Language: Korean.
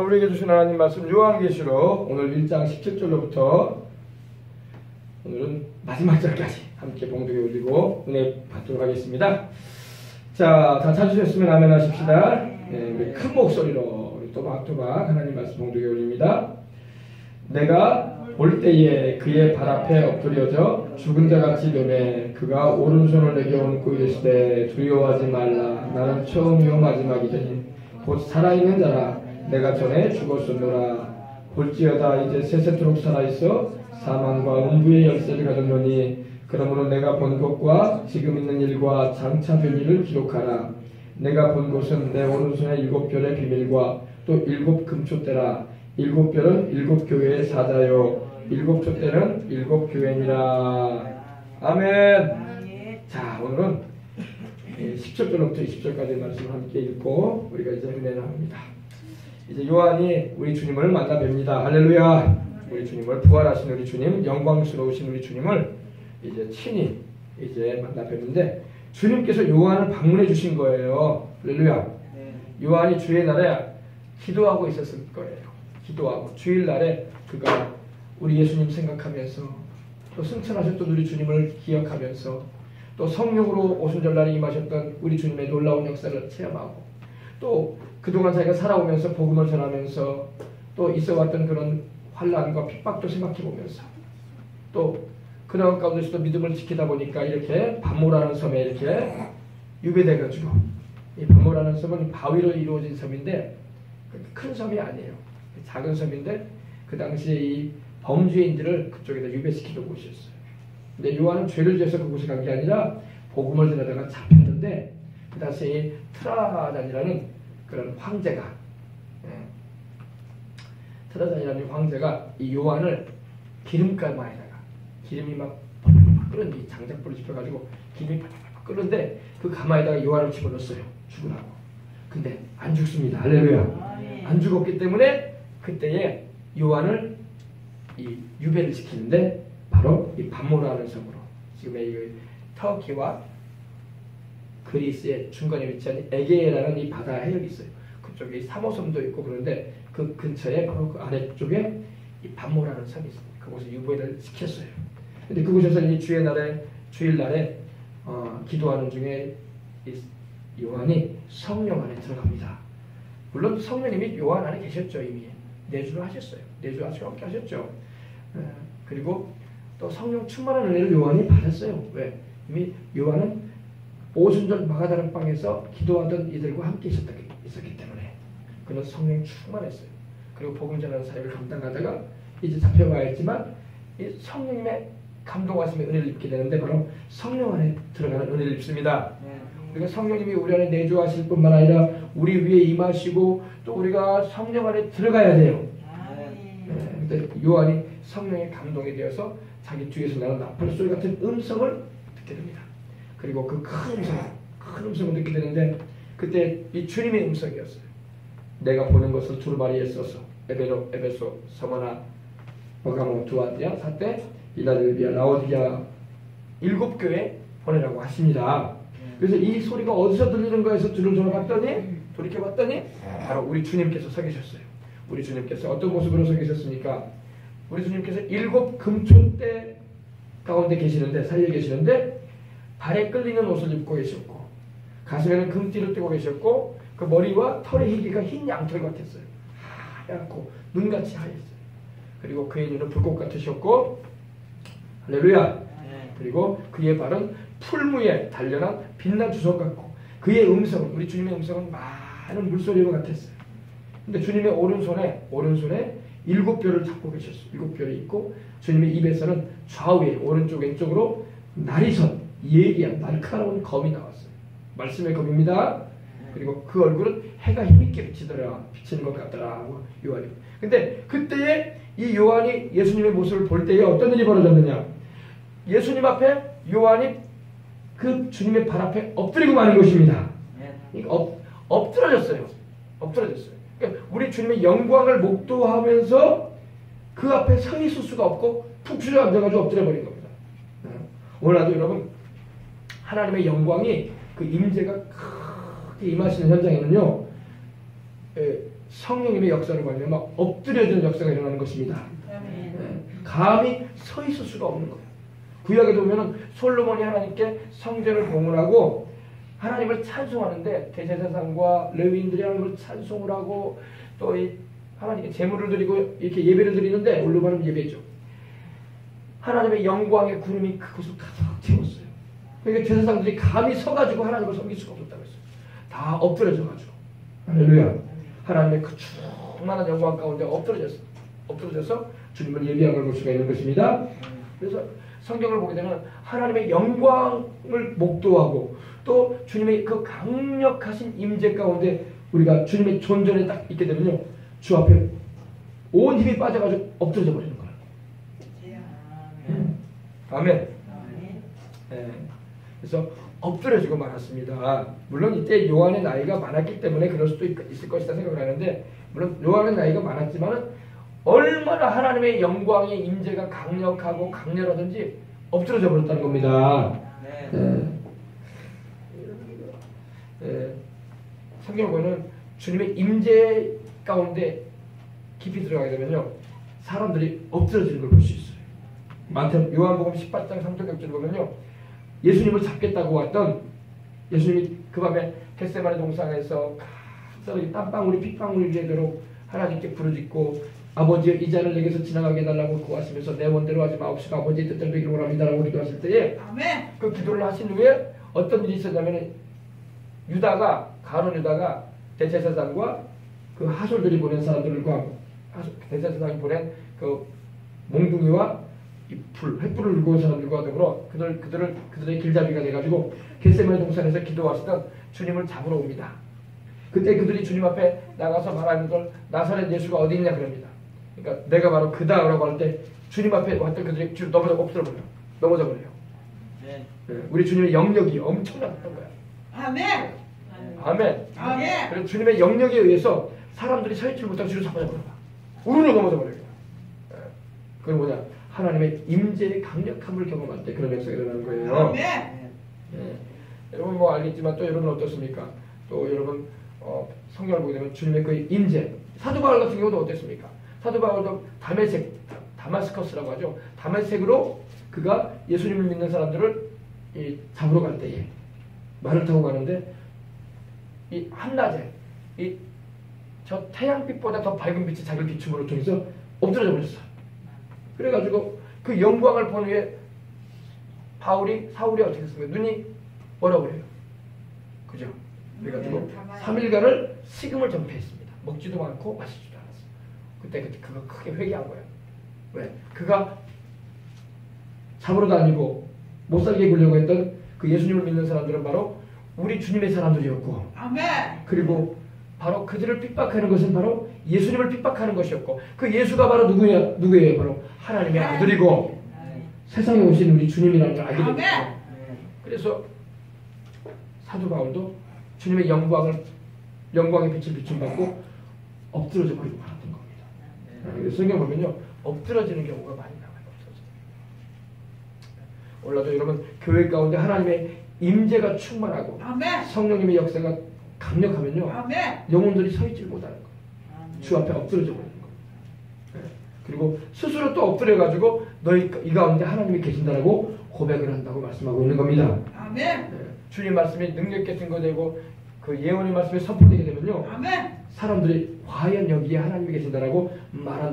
우리에게 주신 하나님 말씀 요한계시록 오늘 1장 17절로부터 오늘은 마지막 절까지 함께 봉독에 올리고 은혜 받도록 하겠습니다. 자, 다 찾으셨으면 아멘 하십시다. 네, 우리 큰 목소리로 우리 또박또박 하나님 말씀 봉독에 올립니다. 내가 볼 때에 그의 발 앞에 엎드려져 죽은 자 같이 되매 그가 오른손을 내게 얹고 이르시되 두려워하지 말라 나는 처음이요 마지막이더니 곧 살아있는 자라 내가 전에 죽었었노라. 볼지어다 이제 세세토록 살아있어 사망과 음부의 열쇠를 가졌노니. 그러므로 내가 본 것과 지금 있는 일과 장차 될 일을 기록하라. 내가 본 것은 내 오른손의 일곱 별의 비밀과 또 일곱 금초대라. 일곱 별은 일곱 교회의 사자요. 일곱 촛대는 일곱 교회니라. 아멘. 자 오늘은 10절부터 20절까지 말씀을 함께 읽고 우리가 이제 은혜 나눕니다 이제 요한이 우리 주님을 만나 뵙니다. 할렐루야. 우리 주님을 부활하신 우리 주님 영광스러우신 우리 주님을 이제 친히 이제 만나 뵙는데 주님께서 요한을 방문해 주신 거예요. 할렐루야. 요한이 주의 날에 기도하고 있었을 거예요. 기도하고 주일날에 그가 우리 예수님 생각하면서 또 승천하셨던 우리 주님을 기억하면서 또 성령으로 오순절날에 임하셨던 우리 주님의 놀라운 역사를 체험하고 또 그동안 자기가 살아오면서 복음을 전하면서 또 있어왔던 그런 환란과 핍박도 생각해보면서 또 그런 가운데서도 믿음을 지키다 보니까 이렇게 반모라는 섬에 이렇게 유배돼가지고 이 반모라는 섬은 바위로 이루어진 섬인데 큰 섬이 아니에요. 작은 섬인데 그 당시에 이 범죄인들을 그쪽에다 유배시키던 곳이었어요. 근데 요한은 죄를 지어서 그곳에 간 게 아니라 복음을 전하다가 잡혔는데 그 당시에 트라잔이라는 그런 황제가 예, 트라잔이라는 황제가 이 요한을 기름가마에다가 기름이 막 끓는 이 장작불을 지펴가지고 기름이 팍팍 끓는데 그 가마에다가 요한을 집어넣었어요. 죽으라고. 근데 안 죽습니다. 할렐루야. 안 죽었기 때문에 그때에 요한을 이 유배를 시키는데 바로 이 반모라는 섬으로 지금의 이 터키와 그리스의 중간에 위치한 에게라는 이 바다 해역이 있어요. 그쪽에 사모섬도 있고 그런데 그 근처에 바로 그 아래쪽에 이 반모라는 섬이 있습니다. 그곳에 유배를 시켰어요. 근데 그곳에서 이 주의 날에 주일 날에 어, 기도하는 중에 이 요한이 성령 안에 들어갑니다. 물론 성령님이 요한 안에 계셨죠 이미 내주를 하셨어요. 내주 아주 함께 하셨죠. 그리고 또 성령 충만한 은혜를 요한이 받았어요. 왜? 이미 요한은 오순절 마가다른 방에서 기도하던 이들과 함께 있었기, 있었기 때문에 그는 성령 충만했어요. 그리고 복음 전하는 사역을 감당하다가 이제 잡혀와 있지만 이 성령님의 감동하심의 은혜를 입게 되는데 바로 성령 안에 들어가는 은혜를 입습니다. 우리가 성령님이 우리 안에 내주하실 뿐만 아니라 우리 위에 임하시고 또 우리가 성령 안에 들어가야 돼요. 네, 요한이 성령의 감동이 되어서 자기 뒤에서 나는 나팔 소리 같은 음성을 듣게 됩니다. 그리고 그 큰 음성, 큰 음성을 듣게 되는데 그때 이 주님의 음성이었어요. 내가 보는 것을 두루마리에 써서 에베로 에베소 서머나 버가모 두아디아 사태 이라델비아 라오디아 일곱 교회 보내라고 하십니다. 그래서 이 소리가 어디서 들리는 거에서 줄을 돌아봤더니 돌이켜봤더니 바로 우리 주님께서 서 계셨어요. 우리 주님께서 어떤 모습으로 서 계셨습니까? 우리 주님께서 일곱 금초대 가운데 계시는데 사이에 계시는데 발에 끌리는 옷을 입고 계셨고 가슴에는 금띠를 띠고 계셨고 그 머리와 털의 희기가 흰 양털 같았어요. 하얗고 눈같이 하였어요. 그리고 그의 눈은 불꽃 같으셨고 할렐루야. 그리고 그의 발은 풀무에 단련한 빛난 주석 같고 그의 음성은 우리 주님의 음성은 많은 물소리와 같았어요. 근데 주님의 오른손에 오른손에 일곱 별을 잡고 계셨어요. 일곱 별이 있고 주님의 입에서는 좌우에 오른쪽 왼쪽으로 날이선 예기한 날카로운 검이 나왔어요. 말씀의 검입니다. 그리고 그 얼굴은 해가 힘있게 비치더라 비치는 것 같더라고 요한이. 근데 그때에 이 요한이 예수님의 모습을 볼 때에 어떤 일이 벌어졌느냐? 예수님 앞에 요한이 그 주님의 발 앞에 엎드리고 마는 것입니다. 엎, 엎드러졌어요. 엎드러졌어요. 그러니까 우리 주님의 영광을 목도하면서 그 앞에 서 있을 수가 없고 푹 주저앉아가지고 엎드려 버린 겁니다. 오늘날도 여러분 하나님의 영광이 그 임재가 크게 임하시는 현장에는요 성령님의 역사를 말미암아 엎드려지는 역사가 일어나는 것입니다. 네. 감히 서 있을 수가 없는 거예요. 구약에 보면은 솔로몬이 하나님께 성전을 봉헌하고 하나님을 찬송하는데 대제사장과 레위인들이 하나님을 찬송을 하고 또이 하나님께 제물을 드리고 이렇게 예배를 드리는데 올르바는 예배죠. 하나님의 영광의 구름이 그곳을 가득 채웠어요. 그러니까 제사장들이 감히 서가지고 하나님을 섬길 수가 없었다고 했어요. 다 엎드려져가지고 할렐루야. 하나님의 그 충만한 영광 가운데 엎드려졌어. 엎드려져서 주님을 예비함을 볼 수가 있는 것입니다. 그래서 성경을 보게 되면 하나님의 영광을 목도하고 또 주님의 그 강력하신 임재 가운데 우리가 주님의 존전에 딱 있게 되면요 주 앞에 온 힘이 빠져가지고 엎드려져 버리는 거예요. 아멘. 아멘. 아멘. 네. 그래서 엎드려지고 말았습니다. 물론 이때 요한의 나이가 많았기 때문에 그럴 수도 있, 있을 것이다 생각을 하는데 물론 요한의 나이가 많았지만은 얼마나 하나님의 영광의 임재가 강력하고 강렬하든지 엎드려져 버렸다는 겁니다. 네. 네. 네. 성경을 보면 주님의 임재 가운데 깊이 들어가게 되면요 사람들이 엎드려지는 걸 볼 수 있어요. 마태 요한복음 18장 3절 6절 보면요 예수님을 잡겠다고 왔던 예수님이 그 밤에 겟세마네 동상에서 갑자기 땀방울이 핏방울이 되도록 하나님께 부르짖고 아버지 이 잔을 내게서 지나가게 해달라고 구하시면서 내 원대로 하지 마옵시고 아버지의 뜻대로 되기를 원합니다라고 기도하실 때에 아멘. 그 기도를 하신 후에 어떤 일이 있었냐면 유다가 가론 유다가 대제사장과 그 하솔들이 보낸 사람들과 하솔- 대제사장이 보낸 그 몽둥이와 이불 횃불을 들고 온 사람들과 더불어 그들 그들을 그들의 길잡이가 돼가지고 겟세마네 동산에서 기도하시던 주님을 잡으러 옵니다. 그때 그들이 주님 앞에 나가서 말하는 걸 나사렛 예수가 어디 있냐 그럽니다. 그러니까 내가 바로 그다라고 할때 주님 앞에 왔던 그들이 주 넘어져 엎드려 버려 넘어져 버려요. 네. 예, 우리 주님의 영역이 엄청났던 거야. 아멘. 아멘. 아멘. 그래서 주님의 영역에 의해서 사람들이 서 있지 못하고 뒤로 잡아져 버려. 우르르 넘어져 버려요. 예, 그건 뭐냐? 하나님의 임재의 강력함을 경험할 때 그런 역사가 일어나는 거예요. 아멘. 예. 여러분 뭐 알겠지만 또 여러분 어떻습니까? 또 여러분 어, 성경을 보게 되면 주님의 그 임재 사도 바울 같은 경우도 어땠습니까? 사도 바울도 다메섹 다마스커스라고 하죠. 다메섹으로 그가 예수님을 믿는 사람들을 이 잡으러 갈 때에 말을 타고 가는데 이 한낮에 이 저 태양빛보다 더 밝은 빛이 자기를 비춤으로 통해서 엎드려져 버렸어. 그래가지고 그 영광을 본 후에 바울이 사울이 어떻게 됐습니까? 눈이 얼어버려요. 그죠? 그래가지고 네, 가만히. 3일간을 식음을 전폐했습니다. 먹지도 않고 마시지도 않았어. 그때 그때 그가 크게 회개한 거야. 왜? 그가 잡으러 다니고 못 살게 굴려고 했던 그 예수님을 믿는 사람들은 바로 우리 주님의 사람들이었고 아멘. 그리고 바로 그들을 핍박하는 것은 바로 예수님을 핍박하는 것이었고 그 예수가 바로 누구냐 누구예요? 바로 하나님의 아들이고 세상에 오신 우리 주님이라는 걸 알게 됐죠. 아멘. 그래서 사도 바울도 주님의 영광을 영광의 빛을 비춤받고 엎드러져 버리고 말았던 겁니다. 네, 성경 보면요 엎드러지는 경우가 많이 나와요. 올라도 여러분 교회 가운데 하나님의 임재가 충만하고. 성령님의 역사가 강력하면요 아멘. 영혼들이 서 있질 못하는 거예요. 주 앞에 엎드려져 버리는 거예요. 네. 그리고 스스로 또 엎드려 가지고 너희 이 가운데 하나님이 계신다라고 고백을 한다고 말씀하고 있는 겁니다. 아멘. 네. 주님 말씀이 능력 있게 증거되고 그 예언의 말씀이 선포되게 되면요 아멘. 사람들이 과연 여기에 하나님이 계신다라고 말한다.